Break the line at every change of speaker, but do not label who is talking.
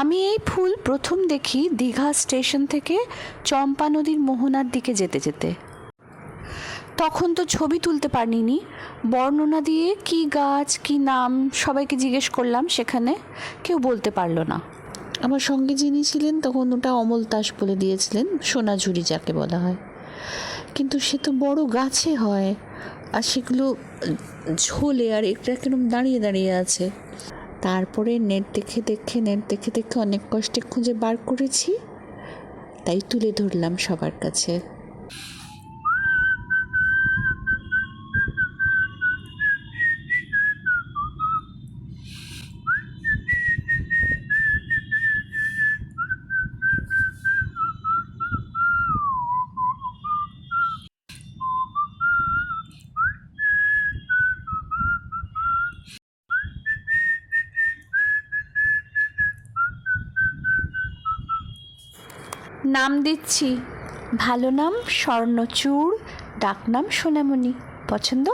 আমি এই ফুল প্রথম দেখি দীঘা স্টেশন থেকে চম্পা নদীর মোহনার দিকে যেতে যেতে। তখন তো ছবি তুলতে পারিনি। বর্ণনা দিয়ে কি গাছ, কি নাম সবাইকে জিজ্ঞেস করলাম সেখানে। কেউ বলতে পারল না। আমার সঙ্গে যিনি ছিলেন তখন ওটা অমল তাস বলে দিয়েছিলেন, সোনাঝুরি যাকে বলা হয়। কিন্তু সে তো বড় গাছে হয়, আর সেগুলো ঝোলে আর একটা কিরম দাঁড়িয়ে দাঁড়িয়ে আছে। তারপরে নেট দেখে দেখে, নেট দেখে দেখে অনেক কষ্টে খুঁজে বার করেছি। তাই তুলে ধরলাম সবার কাছে। নাম দিচ্ছি। ভালো নাম স্বর্ণচূড় ডাকনাম সোনামণি। পছন্দ?